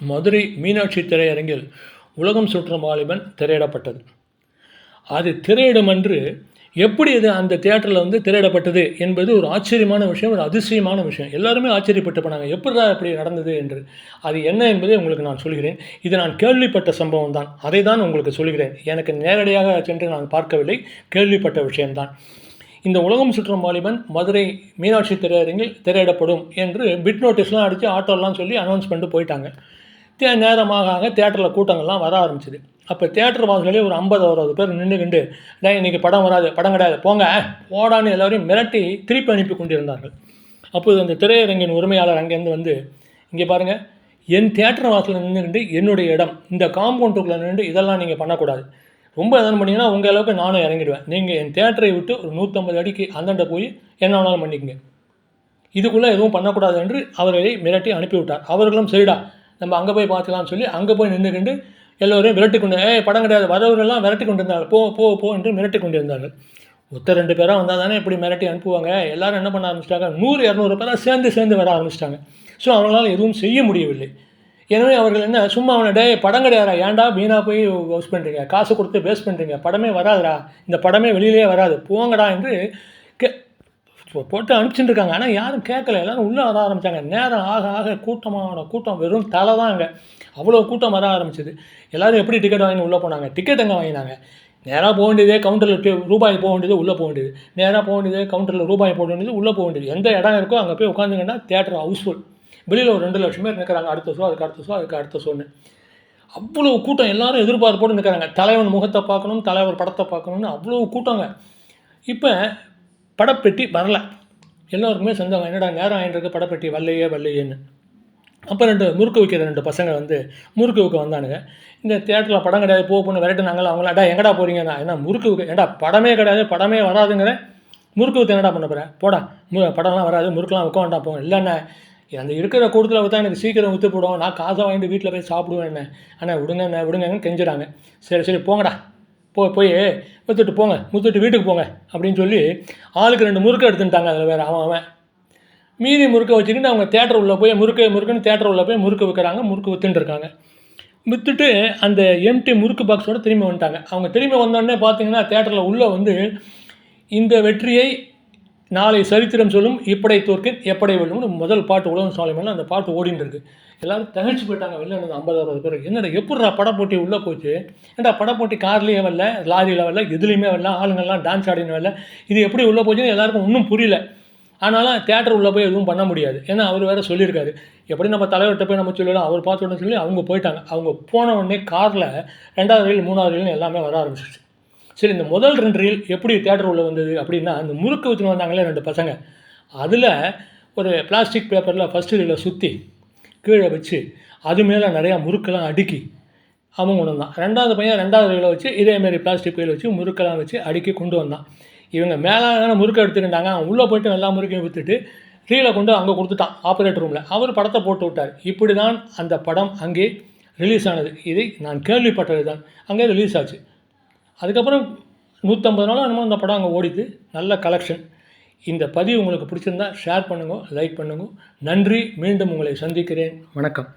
மதுரை மீனாட்சி திரையரங்கில் உலகம் சுற்றும் வாலிபன் திரையிடப்பட்டது. அது திரையிடும் அன்று எப்படி இது அந்த தியேட்டரில் வந்து திரையிடப்பட்டது என்பது ஒரு ஆச்சரியமான விஷயம் ஒரு அதிசயமான விஷயம். எல்லாருமே ஆச்சரியப்பட்டு போனாங்க எப்படிதான் அப்படி நடந்தது என்று. அது என்ன என்பதை உங்களுக்கு நான் சொல்கிறேன். இது நான் கேள்விப்பட்ட சம்பவம் தான் அதை தான் உங்களுக்கு சொல்கிறேன். எனக்கு நேரடியாக சென்று நான் பார்க்கவில்லை. கேள்விப்பட்ட விஷயம்தான். இந்த உலகம் சுற்றும் வாலிபன் மதுரை மீனாட்சி திரையரங்கில் திரையிடப்படும் என்று பிட் நோட்டீஸ்லாம் அடித்து ஆட்டோலாம் சொல்லி அனௌன்ஸ் பண்ணிட்டு போயிட்டாங்க. தே நேரமாக ஆக தேட்டரில் கூட்டங்கள்லாம் வர ஆரம்பிச்சிது. அப்போ தேட்டர் வாசலே ஒரு ஐம்பது அறுபது பேர் நின்றுக்கிண்டு டே இன்றைக்கி படம் வராது படம் கிடையாது போங்க போடான்னு எல்லோரையும் மிரட்டி திருப்பி அனுப்பி கொண்டிருந்தார்கள். அப்போது அந்த திரையரங்கின் உரிமையாளர் அங்கேருந்து வந்து இங்கே பாருங்கள் என் தேட்டர் வாசலில் நின்றுக்கிட்டு என்னுடைய இடம் இந்த காம்பவுண்டுக்குள்ளே நின்று இதெல்லாம் நீங்கள் பண்ணக்கூடாது. ரொம்ப எதனா பண்ணிங்கன்னா உங்கள் அளவுக்கு நானும் இறங்கிடுவேன். நீங்கள் என் தேட்டரை விட்டு ஒரு நூற்றம்பது அடிக்கு அந்தாண்ட போய் என்ன வேணாலும் பண்ணிக்கங்க. இதுக்குள்ளே எதுவும் பண்ணக்கூடாது என்று அவர்களை மிரட்டி அனுப்பிவிட்டார். அவர்களும் சரிடா நம்ம அங்கே போய் பார்த்துக்கலாம்னு சொல்லி அங்கே போய் நின்றுக்கிண்டு எல்லோரையும் விரட்டி கொண்டு ஏ படம் கிடையாது. வரவர்கள்லாம் விரட்டி கொண்டு இருந்தார்கள் போ போ போ என்று மிரட்டி கொண்டு இருந்தார்கள் ஒருத்தர் ரெண்டு பேராக வந்தால் தானே இப்படி மிரட்டி அனுப்புவாங்க. எல்லாரும் என்ன பண்ண ஆரம்பிச்சிட்டாங்க? நூறு இரநூறு பேராக சேர்ந்து சேர்ந்து வர ஆரம்பிச்சிட்டாங்க. ஸோ அவங்களால எதுவும் செய்ய முடியவில்லை. எனவே அவர்கள் என்ன சும்மா அவனை டே படம் கிடையாதா ஏன்டா வீணாக போய் வேஸ்ட் பண்ணுறீங்க காசு கொடுத்து வேஸ்ட் பண்ணுறீங்க படமே வராதுடா. இந்த படமே வெளியிலே வராது. போங்கடா என்று கே போட்டு அனுப்பிச்சுட்டு இருக்காங்க ஆனால் யாரும் கேட்கல. எல்லாரும் உள்ளே வர ஆரம்பித்தாங்க நேரம் ஆக ஆக கூட்டமான கூட்டம் வெறும் தலை தான் அங்கே. அவ்வளோ கூட்டம் வர ஆரம்பிச்சது. எல்லோரும் எப்படி டிக்கெட் வாங்கி உள்ளே போனாங்க? டிக்கெட் எங்கே வாங்கினாங்க? நேராக போக வேண்டியதே கவுண்டரில் ரூபாய் போக வேண்டியது உள்ளே போக வேண்டியது. நேராக போக வேண்டியது கவுண்டரில் ரூபாய் போட வேண்டியது உள்ளே போக வேண்டியது. எந்த இடம் இருக்கோ அங்கே போய் உட்காந்துங்கன்னா தேட்டர் ஹவுஸ்ஃபுல் வெளியில் ஒரு ரெண்டு லட்சம் பேர் நிற்கிறாங்க அடுத்த ஷோ அதுக்கு அடுத்த ஷோ அதுக்கு அடுத்த ஷோன்னு அவ்வளோ கூட்டம். எல்லாரும் எதிர்பார்ப்போடு நிற்கிறாங்க தலைவன் முகத்தை பார்க்கணும் தலைவர் படத்தை பார்க்கணும்னு அவ்வளோ கூட்டங்க. இப்போ படப்பெட்டி வரல. எல்லோருக்குமே சொந்தம். என்னடா நேரம் ஆயின்றிருக்கு படப்பெட்டி வரலையே வரலையேன்னு. அப்போ ரெண்டு முறுக்கு வைக்கிற ரெண்டு பசங்க வந்து முறுக்கு வைக்க வந்தானுங்க. இந்த தேட்டரில் படம் கிடையாது போக போகணும் விரட்டுனாங்களா அவங்கள அடா எங்கடா போகிறீங்க நான் என்ன முறுக்கு வைக்க ஏன்டா படமே கிடையாது படமே வராதுங்கிற. முறுக்கு வைத்து என்னடா பண்ண போகிறேன் போடா. மு படம்லாம் வராது முறுக்கெலாம் வைக்க வேண்டாம் போங்க இல்லைண்ணே அந்த இருக்கிற கூட்டத்தில் வைத்தா எனக்கு சீக்கிரம் விற்று போடும். நான் காசை வாங்கிட்டு வீட்டில் போய் சாப்பிடுவேன் என்ன அண்ணா விடுங்க என்ன விடுங்கன்னு கெஞ்சுறாங்க. சரி சரி போங்கடா. போ போய் விற்றுட்டு போங்க முத்துட்டு வீட்டுக்கு போங்க அப்படின்னு சொல்லி ஆளுக்கு ரெண்டு முறுக்கு எடுத்துட்டாங்க அதில் வேறு அவன் அவன். மீதி முறுக்கை வச்சுக்கிட்டு அவங்க தேட்டர் உள்ளே போய் முறுக்கு முறுக்குன்னு தேட்டர் உள்ளே போய் முறுக்கு விற்கிறாங்க முறுக்கு வித்துட்டு இருக்காங்க. விற்றுட்டு அந்த எம்டி முறுக்கு பாக்ஸோட திரும்பி வந்துட்டாங்க. அவங்க திரும்பி வந்தோடனே பார்த்தீங்கன்னா தேட்டரில் உள்ளே வந்து இந்த வெற்றியை நாளை சரித்திரம் சொல்லும் இப்படை தோற்கேன் எப்படை வெல்லும்னு முதல் பாட்டு உலகம் சாலைமையில் அந்த பாட்டு ஓடின்னு இருக்கு. எல்லாரும் தகழ்ச்சி போயிட்டாங்க வெளில இருந்த ஐம்பது அறுபது பேர் என்னடா எப்படிடா படப்போட்டி உள்ளே போச்சு? ஏன்டா படப்போட்டி கார்லேயே வரல லாரியில் வரல எதுலேயுமே வரல ஆளுங்கள்லாம் டான்ஸ் ஆடின்னு வரல. இது எப்படி உள்ளே போச்சுன்னு எல்லாருக்கும் ஒன்றும் புரியல. ஆனாலும் தேட்டர் உள்ளே போய் எதுவும் பண்ண முடியாது. ஏன்னா அவர் வேறு சொல்லியிருக்காரு. எப்படி நம்ம தலைவர்கிட்ட போய் நம்ம சொல்லலாம் அவர் பார்த்த உடனே சொல்லி அவங்க போயிட்டாங்க. அவங்க போன உடனே காரில் ரெண்டாவது ரயில் மூணாவது ரயில் எல்லாமே வர ஆரம்பிச்சிச்சு சரி இந்த முதல் ரெண்டு ரீல் எப்படி தேட்டர் உள்ளே வந்தது அப்படின்னா அந்த முறுக்கு வச்சுன்னு வந்தாங்களே ரெண்டு பசங்க. அதில் ஒரு பிளாஸ்டிக் பேப்பரில் ஃபஸ்ட்டு ரீலில் சுற்றி கீழே வச்சு அது மேலே நிறையா முறுக்கெல்லாம் அடுக்கி அவன் கொண்டு வந்தான். ரெண்டாவது பையன் ரெண்டாவது ரீலை வச்சு இதேமாரி பிளாஸ்டிக் பையில் வச்சு முறுக்கெல்லாம் வச்சு அடுக்கி கொண்டு வந்தான். இவங்க மேலான முறுக்கை எடுத்துக்கிட்டாங்க. அவன் உள்ளே போயிட்டு எல்லா முறுக்கையும் விற்றுட்டு ரீலை கொண்டு அங்கே கொடுத்துட்டான் ஆப்ரேட்டர் ரூமில் அவர் படத்தை போட்டு விட்டார். இப்படி தான் அந்த படம் அங்கே ரிலீஸ் ஆனது. இதை நான் கேள்விப்பட்டது தான் அங்கே ரிலீஸ் ஆச்சு. அதுக்கப்புறம் நூற்றம்பது நாளும் என்னமோ அந்த படம் அங்கே ஓடிது. நல்ல கலெக்ஷன் இந்த பதிவு உங்களுக்கு பிடிச்சிருந்தா ஷேர் பண்ணுங்க லைக் பண்ணுங்க. நன்றி. மீண்டும் உங்களை சந்திக்கிறேன். வணக்கம்.